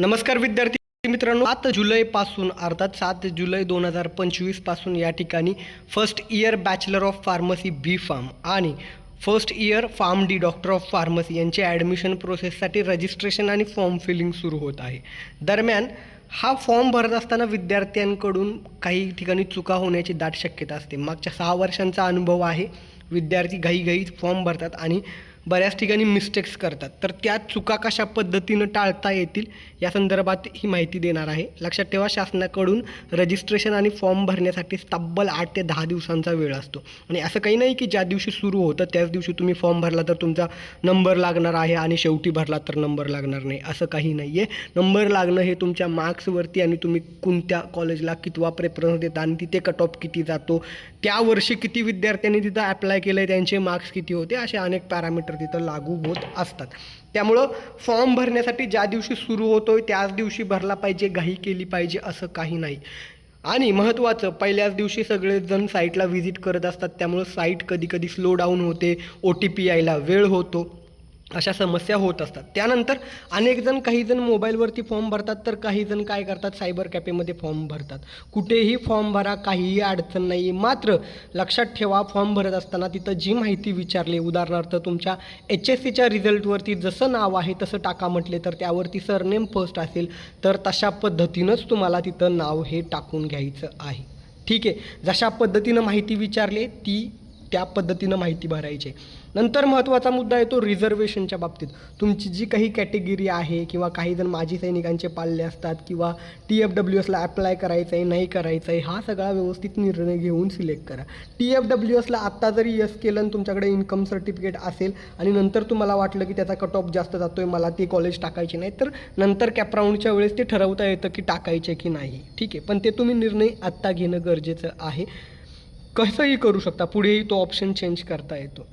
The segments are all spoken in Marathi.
नमस्कार विद्यार्थी मित्रांनो. सात जुलैपासून अर्थात सात जुलै दोन हजार पंचवीसपासून या ठिकाणी first year bachelor of pharmacy B pharm आणि first year pharm D doctor of pharmacy यांच्या ॲडमिशन प्रोसेससाठी रजिस्ट्रेशन आणि फॉर्म फिलिंग सुरू होत आहे. दरम्यान हा फॉर्म भरत असताना विद्यार्थ्यांकडून काही ठिकाणी चुका होण्याची दाट शक्यता असते. मागच्या सहा वर्षांचा अनुभव आहे. विद्यार्थी घाईघाईत फॉर्म भरतात आणि बऱ्याच ठिकाणी मिस्टेक्स करतात. तर त्या चुका कशा पद्धतीनं टाळता येतील या संदर्भात ही माहिती देणार आहे. लक्षात ठेवा शासनाकडून रजिस्ट्रेशन आणि फॉर्म भरण्यासाठी तब्बल आठ ते दहा दिवसांचा वेळ असतो. आणि असं काही नाही की ज्या दिवशी सुरू होतं त्याच दिवशी तुम्ही फॉर्म भरला तर तुमचा नंबर लागणार आहे आणि शेवटी भरला तर नंबर लागणार नाही. असं काही नाही आहे नंबर लागणं हे तुमच्या मार्क्सवरती आणि तुम्ही कोणत्या कॉलेजला कितवा प्रेफरन्स देता आणि तिथे कट ऑफ किती जातो त्या वर्षी किती विद्यार्थ्यांनी तिथं अप्लाय केलं आहे त्यांचे मार्क्स किती होते असे अनेक पॅरामीटर तिथं लागू होत असतात. त्यामुळं फॉर्म भरण्यासाठी ज्या दिवशी सुरू होतोय त्याच दिवशी भरला पाहिजे घाई केली पाहिजे असं काही नाही. आणि महत्त्वाचं पहिल्याच दिवशी सगळेजण साईटला व्हिजिट करत असतात त्यामुळं साईट कधी कधी स्लो डाऊन होते ओ टी पी यायला वेळ होतो. अशा समस्या होत असतात. त्यानंतर अनेक जण काही जण मोबाईलवरती फॉर्म भरतात तर काही जण काय करतात सायबर कॅफेमध्ये फॉर्म भरतात. कुठेही फॉर्म भरा काहीही अडचण नाही. मात्र लक्षात ठेवा फॉर्म भरत असताना तिथं जी माहिती विचारली उदाहरणार्थ तुमच्या एच एस सीच्या रिझल्टवरती जसं नाव आहे तसं टाका म्हटले तर त्यावरती सरनेम फर्स्ट असेल तर तशा पद्धतीनंच तुम्हाला तिथं नाव हे टाकून घ्यायचं आहे. ठीक आहे. जशा पद्धतीनं माहिती विचारली ती त्या पद्धतीनं माहिती भरायची आहे. नंतर महत्त्वाचा मुद्दा येतो रिझर्वेशनच्या बाबतीत. तुमची जी काही कॅटेगरी आहे किंवा काही जण माजी सैनिकांचे पाळले असतात किंवा टी एफ डब्ल्यू एसला अप्लाय करायचं आहे नाही करायचं आहे हा सगळा व्यवस्थित निर्णय घेऊन सिलेक्ट करा. टी एफ डब्ल्यू एसला आत्ता जरी यस केलं आणि तुमच्याकडे इन्कम सर्टिफिकेट असेल आणि नंतर तुम्हाला वाटलं की त्याचा कट ऑफ जास्त आहे मला ते कॉलेज टाकायचे नाही तर नंतर कॅपराऊंडच्या वेळेस ते ठरवता येतं की टाकायचे की नाही. ठीक आहे? पण ते तुम्ही निर्णय आत्ता घेणं गरजेचं आहे. कसंही करू शकता पुढेही तो ऑप्शन चेंज करता येतो.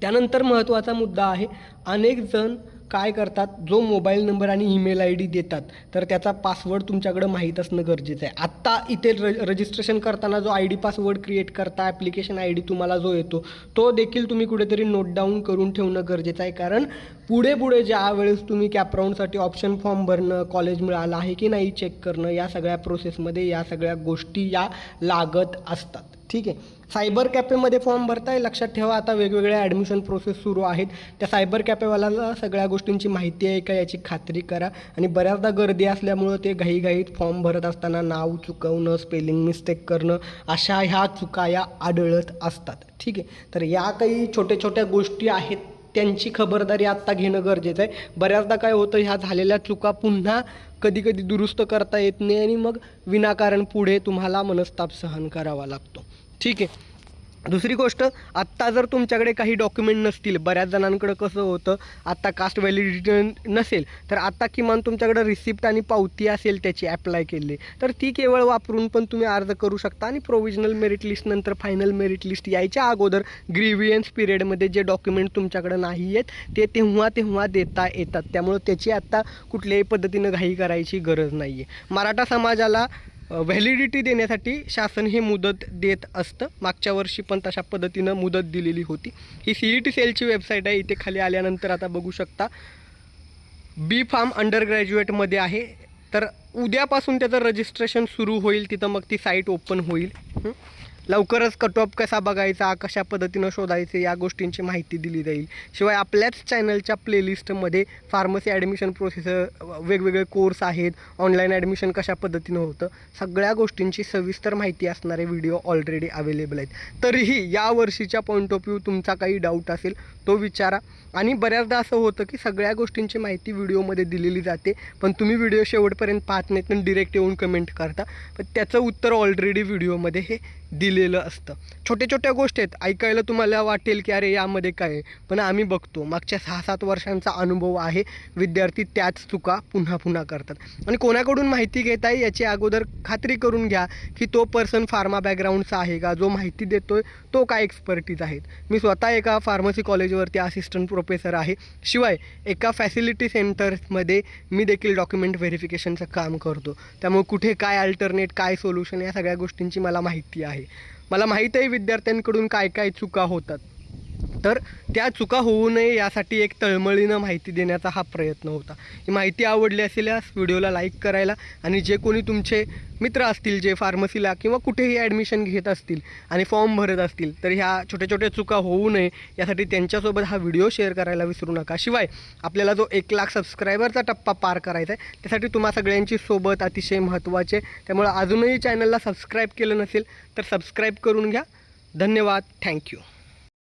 त्यानंतर महत्त्वाचा मुद्दा आहे अनेक जण काय करतात जो मोबाईल नंबर आणि ईमेल आय डी देतात तर त्याचा पासवर्ड तुमच्याकडं माहीत असणं गरजेचं आहे. आत्ता इथे र रजिस्ट्रेशन करताना जो आय डी पासवर्ड क्रिएट करता ॲप्लिकेशन आय डी तुम्हाला जो येतो तो देखील तुम्ही कुठेतरी नोट डाऊन करून ठेवणं गरजेचं आहे. कारण पुढे पुढे ज्यावेळेस तुम्ही कॅपराऊंडसाठी ऑप्शन फॉर्म भरणं कॉलेज मिळालं आहे की नाही चेक करणं या सगळ्या प्रोसेसमध्ये या सगळ्या गोष्टी या लागत असतात. ठीक आहे. सायबर कॅफेमध्ये फॉर्म भरताय लक्षात ठेवा आता वेगवेगळ्या ॲडमिशन प्रोसेस सुरू आहेत. त्या सायबर कॅफेवाल्याला सगळ्या गोष्टींची माहिती आहे का याची खात्री करा. आणि बऱ्याचदा गर्दी असल्यामुळं ते घाईघाईत फॉर्म भरत असताना नाव चुकवणं स्पेलिंग मिस्टेक करणं अशा ह्या चुका या आढळत असतात. ठीक आहे. तर या काही छोट्या छोट्या गोष्टी आहेत त्यांची खबरदारी आत्ता घेणं गरजेचं आहे. बऱ्याचदा काय होतं ह्या झालेल्या चुका पुन्हा कधी कधी दुरुस्त करता येत नाही आणि मग विनाकारण पुढे तुम्हाला मनस्ताप सहन करावा लागतो. ठीक आहे. दुसरी गोष्ट आत्ता जर तुमच्याकडे काही डॉक्युमेंट नसतील बऱ्याच जणांकडं कसं होतं आत्ता कास्ट व्हॅलिडिटी नसेल तर आत्ता किमान तुमच्याकडं रिसिप्ट आणि पावती असेल त्याची ॲप्लाय केली तर ती केवळ वापरून पण तुम्ही अर्ज करू शकता आणि प्रोविजनल मेरिट लिस्ट नंतर फायनल मेरिट लिस्ट यायच्या अगोदर ग्रीवियन्स पिरियडमध्ये जे डॉक्युमेंट तुमच्याकडं नाही आहेत ते तेव्हा तेव्हा देता येतात. त्यामुळं त्याची आत्ता कुठल्याही पद्धतीनं घाई करायची गरज नाही आहे मराठा समाजाला व्हॅलिडिटी देण्यासाठी शासन हे मुदत देत असतं. मागच्या वर्षी पण तशा पद्धतीनं मुदत दिलेली होती. ही सी ई टी सेलची वेबसाईट आहे. इथे खाली आल्यानंतर आता बघू शकता. बी फार्म अंडर ग्रॅज्युएटमध्ये आहे. तर उद्यापासून त्याचं रजिस्ट्रेशन सुरू होईल. तिथं मग ती साईट ओपन होईल. लवकरच कट ऑफ कसा बघायचा कशा पद्धतीनं शोधायचे या गोष्टींची माहिती दिली जाईल. शिवाय आपल्याच चॅनलच्या प्लेलिस्टमध्ये फार्मसी ॲडमिशन प्रोसेस वेगवेगळे कोर्स आहेत ऑनलाईन ॲडमिशन कशा पद्धतीनं होतं सगळ्या गोष्टींची सविस्तर माहिती असणारे व्हिडिओ ऑलरेडी अवेलेबल आहेत. तरीही या वर्षीच्या पॉईंट ऑफ व्ह्यू तुमचा काही डाऊट असेल तो विचारा. आणि बऱ्याचदा असं होतं की सगळ्या गोष्टींची माहिती व्हिडिओमध्ये दिलेली जाते पण तुम्ही व्हिडिओ शेवटपर्यंत पाहत नाहीत पण डिरेक्ट येऊन कमेंट करता. पण त्याचं उत्तर ऑलरेडी व्हिडिओमध्ये हे दिलेलं असतं. छोट्या छोट्या गोष्टी आहेत. ऐकायला तुम्हाला वाटेल की अरे यामध्ये काय आहे? पण आम्ही बघतो. मागच्या सहा सात वर्षांचा अनुभव आहे. विद्यार्थी त्याच चुका पुन्हा पुन्हा करतात. आणि कोणाकडून माहिती घेत आहे याची अगोदर खात्री करून घ्या की तो पर्सन फार्मा बॅकग्राऊंडचा आहे का? जो माहिती देतोय तो काय एक्सपर्टीज आहेत? मी स्वतः एका फार्मसी कॉलेजवरती असिस्टंट प्रोफेसर आहे. शिवाय एका फॅसिलिटी सेंटर्समध्ये मी देखील डॉक्युमेंट व्हेरिफिकेशनचं काम करतो. त्यामुळे कुठे काय अल्टरनेट काय सोल्युशन या सगळ्या गोष्टींची मला माहिती आहे. आहे. मला माहीत आहे विद्यार्थ्यांकडून काय काय चुका होतात. तर त्या चुका होऊ नये यासाठी एक तळमळीनं माहिती देण्याचा हा प्रयत्न होता. ही माहिती आवडली असल्यास व्हिडिओला लाईक करायला आणि जे कोणी तुमचे मित्र असतील जे फार्मसीला किंवा कुठेही ॲडमिशन घेत असतील आणि फॉर्म भरत असतील तर ह्या छोट्या छोट्या चुका होऊ नये यासाठी त्यांच्यासोबत हा व्हिडिओ शेअर करायला विसरू नका. शिवाय आपल्याला जो एक लाख सबस्क्रायबरचा टप्पा पार करायचा आहे त्यासाठी तुम्हा सगळ्यांची सोबत अतिशय महत्त्वाचे त्यामुळे अजूनही चॅनलला सबस्क्राईब केलं नसेल तर सबस्क्राईब करून घ्या. धन्यवाद. थँक्यू.